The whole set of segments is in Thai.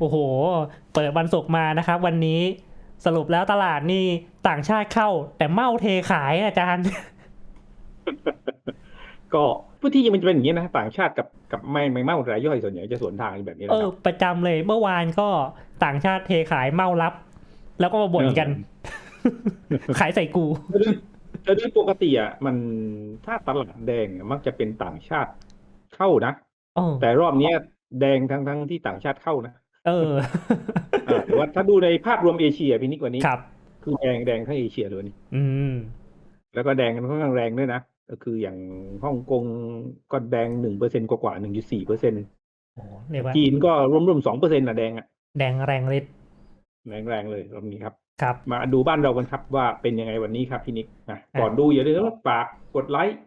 โอ้โห เปิดวันศุกร์มานะครับ วันนี้สรุปแล้วตลาดนี่ต่างชาติเข้า แต่เมาเทขายอาจารย์ ก็พื้นที่มันจะเป็นอย่างนี้นะต่างชาติกับกับไม่ไม่เมารายย่อยส่วนใหญ่จะสวนทางแบบนี้เอนะคอรับประจำเลยเมื่อวานก็ต่างชาติเทขายเมารับ แล้วก็มาบ่นกัน ขายใส่กูแต่โดยปกติอะมันถ้าตลาดแดงอะมักจะเป็นต่างชาติเข้านะเออแต่รอบเนี้ยแดงทั้งทั้งที่ต่างชาติเข้านะ เอออ่าแต่ว่าถ้าดูในภาพรวมเอเชียพี่นิกกว่านี้ครับ คือแดงแดงทั้งเอเชียเลยนี่อืม แล้วก็แดงกันค่อนข้างแรงด้วยนะก็คืออย่างฮ่องกงก็แดงหนึ่งเปอร์เซ็นกว่าหนึ่งจุดสี่เปอร์เซ็นโอ้เรียกว่าจีนก็ร่วมๆสองเปอร์เซ็นต์นะแดงอะแดงแรงฤทธิ์แรงแรงเลยรอบนี้ครับ ครับ มาดูบ้านเรากันครับว่าเป็นยังไงวันนี้ครับพี่นิกนะอะก่อนดูอย่าลืมฝากกดไลค์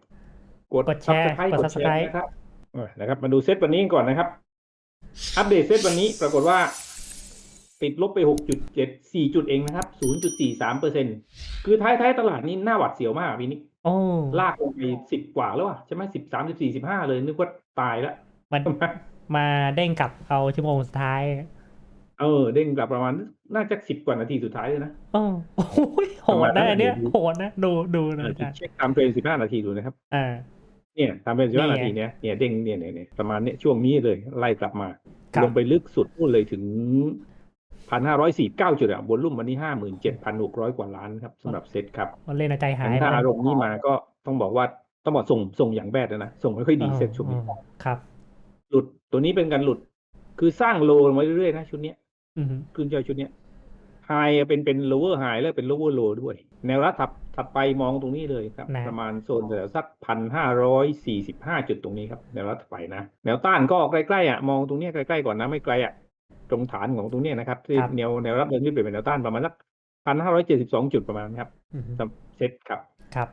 กดกดแชร์ Subscribe กดกดแชร์ Subscribe นะครับเออนะครับ มาดูเซตวันนี้กันก่อนนะครับ อัปเดตเซตวันนี้ปรากฏว่าปิดลบไป6.7 4จุดเองนะครับ0.43เปอร์เซ็นคือท้ายท้ายๆตลาดนี้หน้าหวัดเสียวมากพี่นิกโอ้ลากลงไปสิบกว่าแล้วอะใช่ไหมสิบสามสิบสี่สิบห้าเลยนึกว่าตายแล้วมันมาเด้งกลับเอาชั่วโมงสุดท้าย เออ เด้งกลับประมาณน่าจะสิบกว่านาทีสุดท้ายเลยนะโอ้โอ้ยโหดนะอันเนี้ยโหดนะ ดูดูนะอาจารย์เช็คตามเทรนสิบห้านาทีดูนะครับ อ่า เนี่ยตามเป็นสิบห้านี่ไงนาทีเนี้ยเนี่ยเด้งเนี่ยเนี่ยเนี่ยประมาณเนี้ยช่วงนี้เลยไล่กลับมาครับลงไปลึกสุดนู่นเลยถึงพันห้าร้อยสี่เก้าจุดอะบนรุ่มวันนี้ห้าหมื่นเจ็ดพันหกร้อยกว่าล้านครับสำหรับเซ็ตครับมันเล่นเอาใจหายถ้าไปอารมณ์นี้มาก็ต้องบอกว่าต้องบอกส่งส่งอย่างแบดนะส่งไม่ค่อยดีเซ็ตช่วงนี้อ๋อครับ หลุดตัวนี้เป็นการหลุด คือสร้างโลลงมาเรื่อยๆนะชุดเนี้ยอืมขึ้นเจ้าชุดเนี้ย ไฮเป็นเป็น lower high แล้วเป็น lower low ด้วย แนวรับถัดถัดไปมองตรงนี้เลยครับ นะ ประมาณโซนแถวสักพันห้าร้อยสี่สิบห้าจุดตรงนี้ครับ แนวรับถัดไปนะ แนวต้านก็ใกล้ๆอะมองตรงเนี้ยใกล้ๆก่อนนะไม่ไกลอะตรงฐานของตรงเนี้ยนะครับที่ครับ แนวแนวรับเดินขึ้นไปเป็นแนวต้านประมาณสักพันห้าร้อยเจ็ดสิบสองจุดประมาณครับอืมสำหรับเซ็ตครับ ครับ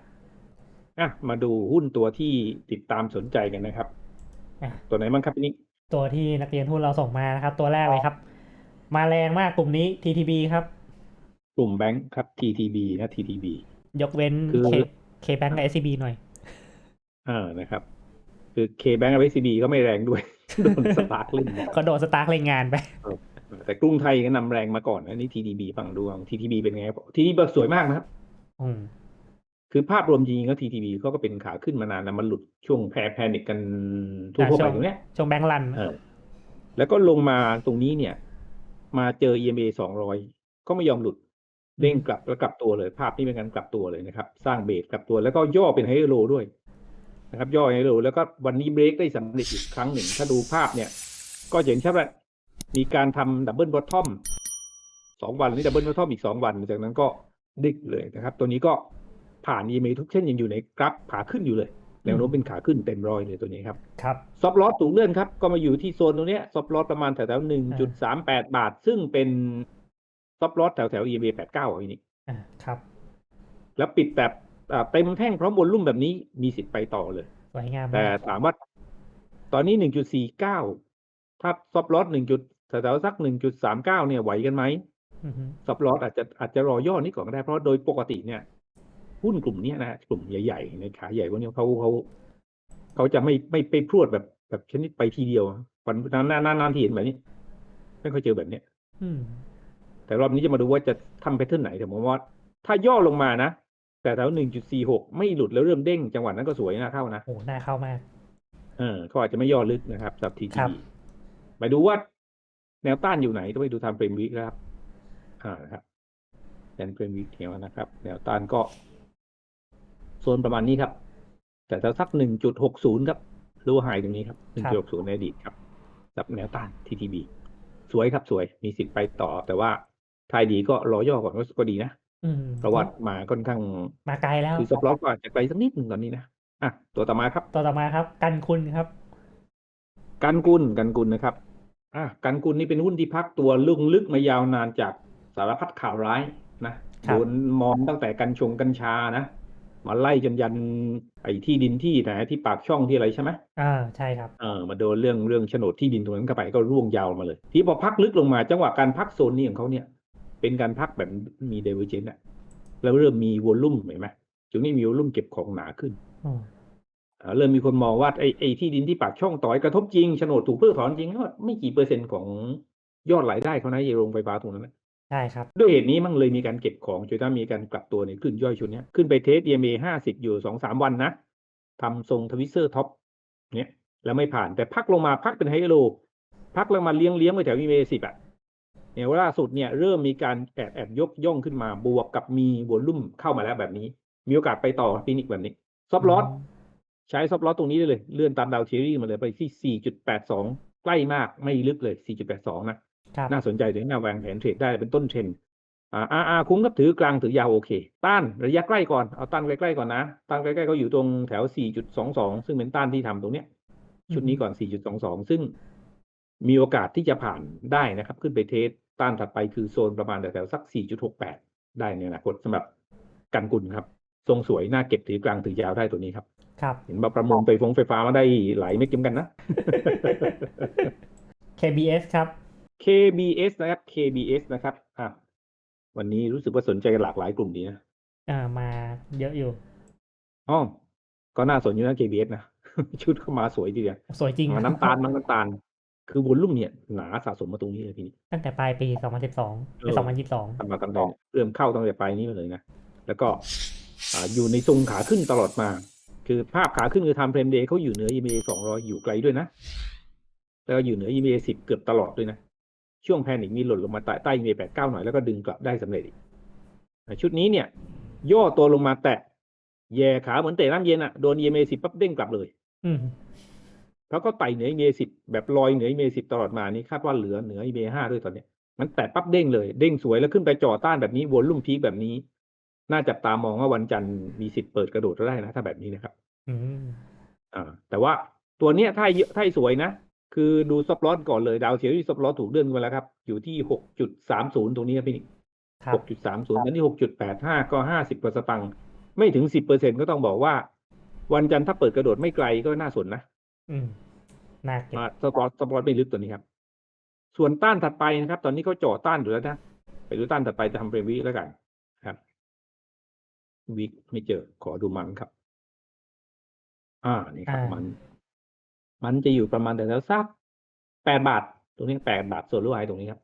อะมาดูหุ้นตัวที่ติดตามสนใจกันนะครับ อะ ตัวไหนบ้างครับพี่นิกตัวที่นักเรียนหุ้นเราส่งมานะครับ ตัวแรกเลยครับ มาแรงมากกลุ่มนี้ TTB ครับ กลุ่มแบงค์ครับ TTB นะ TTB ยกเว้น คือ K K Bank กับ SCB หน่อยอ่านะครับ คือ K-Bank กับ SCB ก็ไม่แรงด้วย โดนสตาร์ทเล่นก็โดนสตาร์ทเล่นงานไป แต่กรุงไทยก็นำแรงมาก่อนนะนี่ TDB ฟังดูของ TTB เป็นไงครับ TTB สวยมากนะครับ อืม คือภาพรวมจริงๆก็ TTB เขาก็เป็นขาขึ้นมานานแล้วมันหลุดช่วงแพรแพนิกกันทั่วๆไปตรงเนี้ย ช่วงแบงค์รัน เออแล้วก็ลงมาตรงนี้เนี่ย มาเจอ EMA 200 ก็ไม่ยอมหลุดเด้งกลับแล้วกลับตัวเลย ภาพนี้เป็นการกลับตัวเลยนะครับ สร้างเบสกลับตัวแล้วก็ย่อเป็นไฮโลด้วยนะครับ ย่อไฮโลแล้วก็วันนี้เบรกได้สำเร็จอีกครั้งหนึ่ง ถ้าดูภาพเนี่ย ก็จะเห็นชัดว่ามีการทำดับเบิลบอททอมสองวันนี้ดับเบิลบอททอมอีกสองวันจากนั้นก็ดิกเลยนะครับ ตัวนี้ก็ผ่าน EMA ทุกเช่นยังอยู่ในกราฟขาขึ้นอยู่เลย แนวโน้มเป็นขาขึ้นเต็มร้อยเลยตัวนี้ครับครับซอฟลอสถูกเลื่อนครับ ก็มาอยู่ที่โซนตรงเนี้ยซอฟลอสประมาณแถวๆหนึ่งจุดสามแปดบาท ซึ่งเป็นซอฟลอสแถวๆ EMA แปดเก้าอันนี้อ่าครับ แล้วปิดแบบอ่าเต็มแท่งพร้อมบนลุ่มแบบนี้มีสิทธิ์ไปต่อเลยสวยงามแต่มากถามว่าตอนนี้หนึ่งจุดสี่เก้าถ้าซอฟลอสหนึ่งจุดแถวๆสักหนึ่งจุดสามเก้าเนี่ยไหวกันไหมอือฮึซอฟลอสอาจจะอาจจะรอย่อนี้ก่อนก็ได้เพราะโดยปกติเนี่ย หุ้นกลุ่มเนี้ยนะฮะกลุ่มใหญ่ๆในขาใหญ่พวกเนี้ยเขาเขาเขาจะไม่ไม่ไปพรวดแบบแบบชนิดไปทีเดียววันนานนานนานที่เห็นแบบนี้ ไม่ค่อยเจอแบบเนี้ยอืม แต่รอบนี้จะมาดูว่าจะทำแพทเทิร์นไหนแต่ผมว่า ถ้าย่อลงมานะแต่แถวหนึ่งจุดสี่หกไม่หลุดแล้วเริ่มเด้งจังหวะนั้นก็สวยนะเข้านะโอ้น่าเข้ามากเออเขาอาจจะไม่ย่อลึกนะครับสำหรับทีครัทีบไปดูว่าแนวต้านอยู่ไหนต้องไปดูทำเฟรมวิกครับ อ่านะครับแนวเฟรมวิกเขียวนะครับ แนวต้านก็โซนประมาณนี้ครับ แต่ถ้าสักหนึ่งจุดหกศูนย์ครับรู้หายตรงนี้ครับหนึ่งจุดหกศูนย์ในอดีตครับสำหรับแนวต้าน TTB สวยครับสวยมีสิทธิ์ไปต่อ แต่ว่าทายดีก็รอย่อก่อนก็ก็ดีนะอืมเพราะว่ามาค่อนข้างมาไกลแล้วคือสปลอตก็อาจจะไกลสักนิดหนึ่งตอนนี้นะอะตัวต่อมาครับ ตัวต่อมาครับ กันคุณครับ กันกุลกันกุลนะครับ อะกันกุลนี่เป็นหุ้นที่พักตัวลึกลึกมายาวนานจากสารพัดข่าวร้ายนะครับโดนมองตั้งแต่กัญชงกัญชานะ มาไล่จนยันไอ้ที่ดินที่ไหนที่ปากช่องที่อะไรใช่ไหมอ่าใช่ครับเออมาโดนเรื่องเรื่องโฉนดที่ดินตรงนั้นเข้าไปก็ร่วงยาวมาเลย ที่พอพักลึกลงมาจังหวะการพักโซนนี้ของเขาเนี่ย เป็นการพักแบบมีเดเวอร์เจนอะแล้วเริ่มมีวอลลุ่มเห็นไหมจุดนี้มีวอลลุ่มเก็บของหนาขึ้นอืมอ่าเริ่มมีคนมองว่าไอ้ไอ้ที่ดินที่ปากช่องต่อยกระทบจริงโฉนดถูกเพิกถอนจริงก็ไม่กี่เปอร์เซ็นต์ของยอดรายได้เขานะไอ้โรงไฟฟ้าตรงนั้นนะ ใช่ครับ ด้วยเหตุนี้มันเลยมีการเก็บของจนถ้ามีการกลับตัวในขึ้นย่อยชุดนี้ขึ้นไปเทส EMA ห้าสิบอยู่สองสามวันนะทำทรงทวิเซอร์ท็อปเนี่ยแล้วไม่ผ่านแต่พักลงมาพักเป็นไฮโล พักลงมาเลี้ยงเลี้ยงไปแถว EMA สิบอะเนี่ยล่าสุดเนี่ยเริ่มมีการแอบแอบยกย่องขึ้นมาบวกกับมีวอลลุ่มเข้ามาแล้วแบบนี้ มีโอกาสไปต่อฟินิกแบบนี้ซอฟลอสใช้ซอฟลอสตรงนี้ได้เลย เลื่อนตามดาวเทอรี่มาเลยไปที่ 4.82 ใกล้มากไม่ลึกเลย 4.82 นะ น่าสนใจถึงน่าวางแผนเทรดได้เป็นต้นเทรนด์อ่า RR คุ้มครับถือกลางถือยาวโอเค ต้านระยะใกล้ก่อนเอาต้านใกล้ๆก่อนนะต้านใกล้ๆเขาอยู่ตรงแถว 4.22 ซึ่งเป็นต้านที่ทำตรงเนี้ย ชุดนี้ก่อน 4.22 ซึ่งมีโอกาสที่จะผ่านได้นะครับ ขึ้นไปเทสต้านถัดไปคือโซนประมาณแถวๆสัก 4.68 ได้ในอนาคตสำหรับกันกุลครับ ทรงสวยน่าเก็บถือกลางถือยาวได้ตัวนี้ครับ ครับ เห็นว่าประมูลไฟฟงไฟฟ้ามาได้หลายเม็ดเกมกันนะ KBS ครับ KBS นะครับ KBS นะครับอะวันนี้รู้สึกว่าสนใจกันหลากหลายกลุ่มดีนะอ่ามาเยอะอยู่อ๋อก็น่าสนอยู่นะ KBS นะ ชุดเข้ามาสวยทีเดียวสวยจริงอ่าน้ำตาลมันน้ำตาล คือวอลลุ่มเนี่ยหนาสะสมมาตรงนี้เลยทีนี้ตั้งแต่ปลายปี2012เอไปอ2022ทำมาตั้งแต่เริ่มเข้าตั้งแต่ปลายนี้มาเลยนะ แล้วก็อ่าอยู่ในทรงขาขึ้นตลอดมา คือภาพขาขึ้นคือทำเฟรมเดย์เขาอยู่เหนือ EMA 200 อยู่ไกลด้วยนะ แล้วก็อยู่เหนือ EMA 10 เกือบตลอดด้วยนะ ช่วงแพนิคมีหล่นลงมาใต้ใต้ EMA 89หน่อยแล้วก็ดึงกลับได้สำเร็จอีกอ่าชุดนี้เนี่ย ย่อตัวลงมาแตะแย่ขาเหมือนเตะน้ำเย็นอะโดน EMA 10ปั๊บเด้งกลับเลยอืมแล้วก็ไต่เหนือ EMA 10แบบลอยเหนือ EMA 10ตลอดมานี่คาดว่าเหลือเหนือ EMA 5ด้วยตอนเนี้ยมันแตะปั๊บเด้งเลย เด้งสวยแล้วขึ้นไปจ่อต้านแบบนี้วนลุ่มพีคแบบนี้ น่าจับตามองว่าวันจันทร์มีสิทธิ์เปิดกระโดดได้นะถ้าแบบนี้นะครับ อืมอ่า แต่ว่าตัวเนี้ยถ้าเยอะถ้าสวยนะ คือดูซับลอสก่อนเลยดาวเทียรี่ซับลอสถูกเลื่อนขึ้นมาแล้วครับ อยู่ที่6.30ตรงนี้ครับพี่นิกครับ6.30ตอนนี้6.85ก็50กว่าสตังค์ไม่ถึง10%ก็ต้องบอกว่า วันจันทร์ถ้าเปิดกระโดดไม่ไกลก็น่าสนนะอืมน่าเก็บมาสปอร์ตสปอร์ตไม่ลึกตัวนี้ครับ ส่วนต้านถัดไปนะครับ ตอนนี้เขาจ่อต้านอยู่แล้วนะไปดูต้านถัดไปจะทำเป็นวิแล้วกันครับวิกไม่เจอขอดูมันครับ อ่านี่ครับอ่ามัมัน มันจะอยู่ประมาณแต่แล้วสักแปดบาท ตรงนี้แปดบาทส่วนรู้ไอ้ตรงนี้ครับ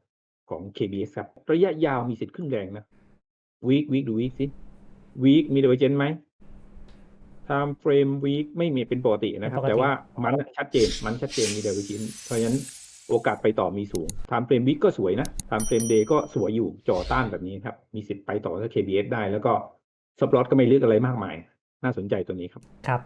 ของ KBS ครับ ระยะยาวมีสิทธิ์ขึ้นแรงนะวีควีคดูวีคสิวีคมีเดเวอร์เจนไหม time frame week ไม่มีเป็นปกตินะครับเป็นปกติแต่ว่ามันชัดเจนมันชัดเจนมีเดเวอร์เจนเพราะฉะนั้นโอกาสไปต่อมีสูง time frame week ก็สวยนะ time frame day ก็สวยอยู่จ่อต้านแบบนี้ครับ มีสิทธิ์ไปต่อถ้า KBS ได้ แล้วก็สปอตก็ไม่ลึกอะไรมากมาย น่าสนใจตัวนี้ครับ ครับ